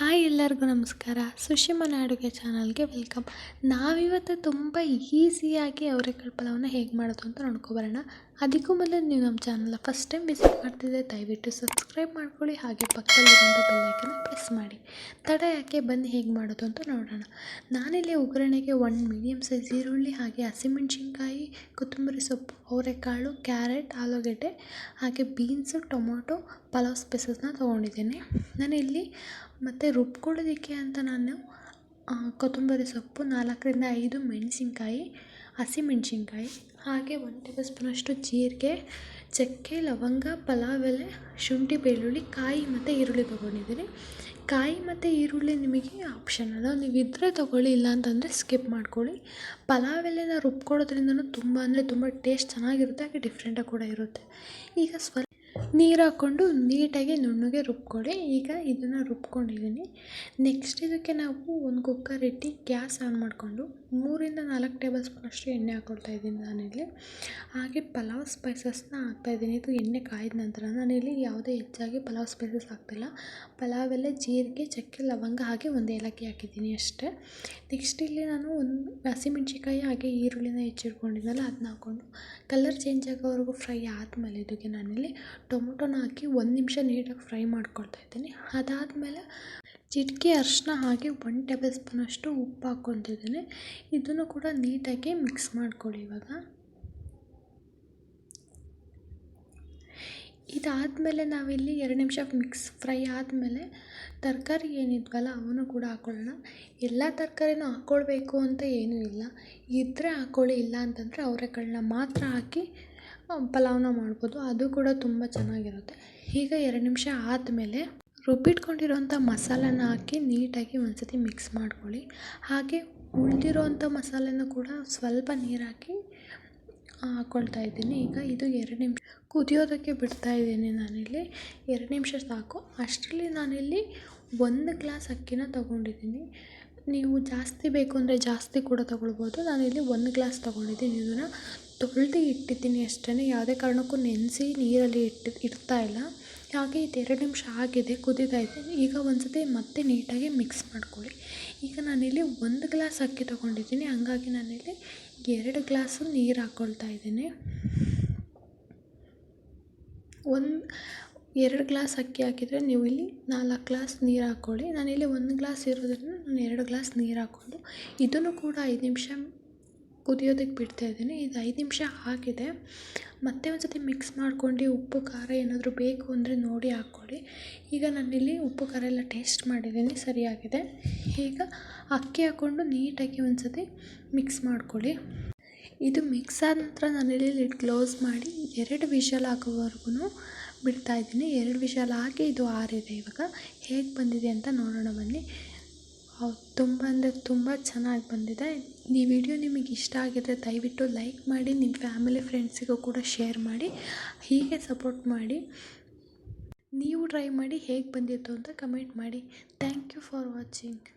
Hi ಎಲ್ಲರಿಗೂ ನಮಸ್ಕಾರ. ಸುಶಿಮನ ಅಡುಗೆ ಚಾನಲ್ಗೆ ವೆಲ್ಕಮ್. ನಾವಿವತ್ತು ತುಂಬ ಈಸಿಯಾಗಿ ಅವರೆಕಾಳು ಪಲಾವನ್ನ ಹೇಗೆ ಮಾಡೋದು ಅಂತ ನೋಡ್ಕೊಬರೋಣ. ಅದಕ್ಕೂ ಮೊದಲು ನೀವು ನಮ್ಮ ಚಾನಲ್ನ ಫಸ್ಟ್ ಟೈಮ್ ವಿಸಿಟ್ ಮಾಡ್ತಿದ್ದೆ ದಯವಿಟ್ಟು ಸಬ್ಸ್ಕ್ರೈಬ್ ಮಾಡ್ಕೊಳ್ಳಿ, ಹಾಗೆ ಪಕ್ಕದಲ್ಲಿರುವಂಥ ಬೆಲ್ಲೈಕನ್ನ ಪ್ರೆಸ್ ಮಾಡಿ. ತಡ ಯಾಕೆ ಬಂದು ಹೇಗೆ ಮಾಡೋದು ಅಂತ ನೋಡೋಣ. ನಾನಿಲ್ಲಿ ಒಗ್ಗರಣೆಗೆ ಒಂದು ಮೀಡಿಯಮ್ ಸೈಜ್ ಈರುಳ್ಳಿ, ಹಾಗೆ ಹಸಿಮೆಣ್ಸಿನ್ಕಾಯಿ, ಕೊತ್ತಂಬರಿ ಸೊಪ್ಪು, ಅವರೆಕಾಳು, ಕ್ಯಾರೆಟ್, ಆಲೂಗೆಡ್ಡೆ, ಹಾಗೆ ಬೀನ್ಸು, ಟೊಮೊಟೊ, ಪಲಾವ್ ಸ್ಪೈಸಸ್ನ ತೊಗೊಂಡಿದ್ದೀನಿ. ನಾನಿಲ್ಲಿ ಮತ್ತು ರುಬ್ಕೊಳ್ಳೋದಕ್ಕೆ ಅಂತ ನಾನು ಕೊತ್ತಂಬರಿ ಸೊಪ್ಪು, ನಾಲ್ಕರಿಂದ ಐದು ಮೆಣಸಿನ್ಕಾಯಿ ಹಸಿಮೆಣ್ಸಿನ್ಕಾಯಿ ಹಾಗೆ ಒಂದು ಟೇಬಲ್ ಸ್ಪೂನಷ್ಟು ಜೀರಿಗೆ, ಚಕ್ಕೆ, ಲವಂಗ, ಪಲಾವ್ ಎಲೆ, ಶುಂಠಿ, ಬೆಳ್ಳುಳ್ಳಿ, ಕಾಯಿ ಮತ್ತು ಈರುಳ್ಳಿ ತೊಗೊಂಡಿದ್ದೀನಿ. ಕಾಯಿ ಮತ್ತು ಈರುಳ್ಳಿ ನಿಮಗೆ ಆಪ್ಷನಲ್ ನೀವು ಇದ್ದರೆ ತೊಗೊಳ್ಳಿ ಇಲ್ಲ ಅಂತಂದರೆ ಸ್ಕಿಪ್ ಮಾಡ್ಕೊಳ್ಳಿ. ಪಲಾವ್ ಎಲೆನ ರುಬ್ಕೊಳ್ಳೋದ್ರಿಂದಲೂ ತುಂಬ ಅಂದರೆ ತುಂಬ ಟೇಸ್ಟ್ ಚೆನ್ನಾಗಿರುತ್ತೆ, ಹಾಗೆ ಡಿಫ್ರೆಂಟಾಗಿ ಕೂಡ ಇರುತ್ತೆ. ಈಗ ಸ್ವ ನೀರು ಹಾಕ್ಕೊಂಡು ನೀಟಾಗಿ ನುಣ್ಣಗೆ ರುಬ್ಕೊಳ್ಳಿ. ಈಗ ಇದನ್ನು ರುಬ್ಕೊಂಡಿದ್ದೀನಿ. ನೆಕ್ಸ್ಟ್ ಇದಕ್ಕೆ ನಾವು ಒಂದು ಕುಕ್ಕರ್ ಇಟ್ಟು ಗ್ಯಾಸ್ ಆನ್ ಮಾಡಿಕೊಂಡು ಮೂರಿಂದ ನಾಲ್ಕು ಟೇಬಲ್ ಸ್ಪೂನಷ್ಟು ಎಣ್ಣೆ ಹಾಕ್ಕೊಳ್ತಾ ಇದ್ದೀನಿ ನಾನಿಲ್ಲಿ. ಹಾಗೆ ಪಲಾವ್ ಸ್ಪೈಸಸ್ನ ಹಾಕ್ತಾಯಿದ್ದೀನಿ ಇದು ಎಣ್ಣೆ ಕಾಯ್ದ ನಂತರ ನಾನಿಲ್ಲಿ ಯಾವುದೇ ಹೆಚ್ಚಾಗಿ ಪಲಾವ್ ಸ್ಪೈಸಸ್ ಹಾಕ್ತಿಲ್ಲ. ಪಲಾವ್ ಎಲೆ ಜೀರಿಗೆ, ಚಕ್ಕೆ, ಲವಂಗ ಹಾಗೆ ಒಂದು ಏಲಕ್ಕಿ ಹಾಕಿದ್ದೀನಿ ಅಷ್ಟೇ. ನೆಕ್ಸ್ಟ್ ಇಲ್ಲಿ ನಾನು ಒಂದು ಹಸಿಮೆಣ್ಸಿನ್ಕಾಯಿ ಹಾಗೆ ಈರುಳ್ಳಿನ ಹೆಚ್ಚಿಟ್ಕೊಂಡಿದ್ನಲ್ಲ ಅದನ್ನ ಹಾಕ್ಕೊಂಡು ಕಲರ್ ಚೇಂಜ್ ಆಗೋವರೆಗೂ ಫ್ರೈ ಆದಮೇಲೆ ಇದಕ್ಕೆ ನಾನಿಲ್ಲಿ ಟೊಮೊಟೊನ ಹಾಕಿ ಒಂದು ನಿಮಿಷ ನೀಟಾಗಿ ಫ್ರೈ ಮಾಡ್ಕೊಳ್ತಾ ಇದ್ದೀನಿ. ಅದಾದಮೇಲೆ ಚಿಟಿಕೆ ಅರಿಶಿನ ಹಾಗೆ ಒನ್ ಟೇಬಲ್ ಸ್ಪೂನಷ್ಟು ಉಪ್ಪು ಹಾಕ್ಕೊತಿದ್ದೀನಿ ಇದನ್ನು ಕೂಡ ನೀಟಾಗಿ ಮಿಕ್ಸ್ ಮಾಡ್ಕೊಳ್ಳಿ ಇವಾಗ. ಇದಾದಮೇಲೆ ನಾವಿಲ್ಲಿ ಎರಡು ನಿಮಿಷ ಮಿಕ್ಸ್ ಫ್ರೈ ಆದಮೇಲೆ ತರಕಾರಿ ಏನಿದ್ವಲ್ಲ ಅವನು ಕೂಡ ಹಾಕ್ಕೊಳ್ಳೋಣ ಎಲ್ಲ ತರಕಾರಿನೂ ಹಾಕ್ಕೊಳ್ಬೇಕು ಅಂತ ಏನೂ ಇಲ್ಲ. ಇದ್ದರೆ ಹಾಕ್ಕೊಳ್ಳಿ ಇಲ್ಲ ಅಂತಂದರೆ ಅವರೆಕಾಳನ್ನ ಮಾತ್ರ ಹಾಕಿ ಪಲಾವ್ನ ಮಾಡ್ಬೋದು, ಅದು ಕೂಡ ತುಂಬ ಚೆನ್ನಾಗಿರುತ್ತೆ. ಈಗ ಎರಡು ನಿಮಿಷ ಆದಮೇಲೆ ರುಬ್ಬಿಟ್ಕೊಂಡಿರೋಂಥ ಮಸಾಲನ ಹಾಕಿ ನೀಟಾಗಿ ಒಂದು ಸತಿ ಮಿಕ್ಸ್ ಮಾಡ್ಕೊಳ್ಳಿ. ಹಾಗೆ ಉಳಿದಿರೋಂಥ ಮಸಾಲೆನೂ ಕೂಡ ಸ್ವಲ್ಪ ನೀರು ಹಾಕಿ ಹಾಕ್ಕೊಳ್ತಾ ಇದ್ದೀನಿ. ಈಗ ಇದು ಎರಡು ನಿಮಿಷ ಕುದಿಯೋದಕ್ಕೆ ಬಿಡ್ತಾ ಇದ್ದೀನಿ ನಾನಿಲ್ಲಿ. ಎರಡು ನಿಮಿಷ ಸಾಕು. ಅಷ್ಟರಲ್ಲಿ ನಾನಿಲ್ಲಿ ಒಂದು ಗ್ಲಾಸ್ ಅಕ್ಕಿನ ತೊಗೊಂಡಿದ್ದೀನಿ. ನೀವು ಜಾಸ್ತಿ ಬೇಕು ಅಂದರೆ ಜಾಸ್ತಿ ಕೂಡ ತೊಗೊಳ್ಬೋದು. ನಾನಿಲ್ಲಿ ಒಂದು ಗ್ಲಾಸ್ ತೊಗೊಂಡಿದ್ದೀನಿ. ಇದನ್ನು ತೊಳೆದು ಇಟ್ಟಿದ್ದೀನಿ ಅಷ್ಟೇ ಯಾವುದೇ ಕಾರಣಕ್ಕೂ ನೆನೆಸಿ ನೀರಲ್ಲಿ ಇಟ್ಟು, ಇಡ್ತಾ ಇಲ್ಲ. ಹಾಗೆ ಇದು ಎರಡು ನಿಮಿಷ ಆಗಿದೆ, ಕುದೀತಾ ಇದೆ. ಈಗ ಒಂದು ಸತಿ ಮತ್ತೆ ನೀಟಾಗಿ ಮಿಕ್ಸ್ ಮಾಡ್ಕೊಳ್ಳಿ. ಈಗ ನಾನಿಲ್ಲಿ ಒಂದು ಗ್ಲಾಸ್ ಅಕ್ಕಿ ತೊಗೊಂಡಿದ್ದೀನಿ. ಹಂಗಾಗಿ ನಾನಿಲ್ಲಿ ಎರಡು ಗ್ಲಾಸು ನೀರು ಹಾಕ್ಕೊಳ್ತಾ ಇದ್ದೀನಿ. ಒಂದು ಎರಡು ಗ್ಲಾಸ್ ಅಕ್ಕಿ ಹಾಕಿದರೆ ನೀವು ಇಲ್ಲಿ ನಾಲ್ಕು ಗ್ಲಾಸ್ ನೀರು ಹಾಕ್ಕೊಳ್ಳಿ. ನಾನಿಲ್ಲಿ ಒಂದು ಗ್ಲಾಸ್ ಇರೋದ್ರಿಂದ ನಾನು ಎರಡು ಗ್ಲಾಸ್ ನೀರು ಹಾಕ್ಕೊಂಡು ಇದನ್ನು ಕೂಡ ಐದು ನಿಮಿಷ ಕುದಿಯೋದಕ್ಕೆ ಬಿಡ್ತಾ ಇದ್ದೀನಿ. ಇದು ಐದು ನಿಮಿಷ ಆಗಿದೆ. ಮತ್ತೆ ಒಂದು ಸತಿ ಮಿಕ್ಸ್ ಮಾಡ್ಕೊಂಡು ಉಪ್ಪು, ಖಾರ ಏನಾದರೂ ಬೇಕು ಅಂದರೆ ನೋಡಿ ಹಾಕ್ಕೊಳ್ಳಿ. ಈಗ ನಾನಿಲ್ಲಿ ಉಪ್ಪು, ಖಾರ ಎಲ್ಲ ಟೇಸ್ಟ್ ಮಾಡಿದ್ದೀನಿ. ಸರಿಯಾಗಿದೆ. ಈಗ ಅಕ್ಕಿ ಹಾಕ್ಕೊಂಡು ನೀಟಾಗಿ ಒಂದು ಸತಿ ಮಿಕ್ಸ್ ಮಾಡ್ಕೊಳ್ಳಿ. ಇದು ಮಿಕ್ಸ್ ಆದ ನಂತರ ನಾನಿಲ್ಲಿ ಲಿಡ್ ಕ್ಲೋಸ್ ಮಾಡಿ ಎರಡು ವಿಷಲ್ ಹಾಕೋವರೆಗೂ ಬಿಡ್ತಾ ಇದ್ದೀನಿ. ಎರಡು ವಿಷಲ್ ಹಾಕಿ ಇದು ಆರಿದೆ ಇವಾಗ. ಹೇಗೆ ಬಂದಿದೆ ಅಂತ ನೋಡೋಣ ಬನ್ನಿ. ತುಂಬ ಅಂದರೆ ತುಂಬ ಚೆನ್ನಾಗಿ ಬಂದಿದೆ. ಈ ವಿಡಿಯೋ ನಿಮಗೆ ಇಷ್ಟ ಆಗಿದ್ರೆ ದಯವಿಟ್ಟು ಲೈಕ್ ಮಾಡಿ, ನಿಮ್ಮ ಫ್ಯಾಮಿಲಿ ಫ್ರೆಂಡ್ಸಿಗೂ ಕೂಡ ಶೇರ್ ಮಾಡಿ, ಹೀಗೆ ಸಪೋರ್ಟ್ ಮಾಡಿ. ನೀವು ಟ್ರೈ ಮಾಡಿ ಹೇಗೆ ಬಂದಿತ್ತು ಅಂತ ಕಮೆಂಟ್ ಮಾಡಿ. Thank you for watching.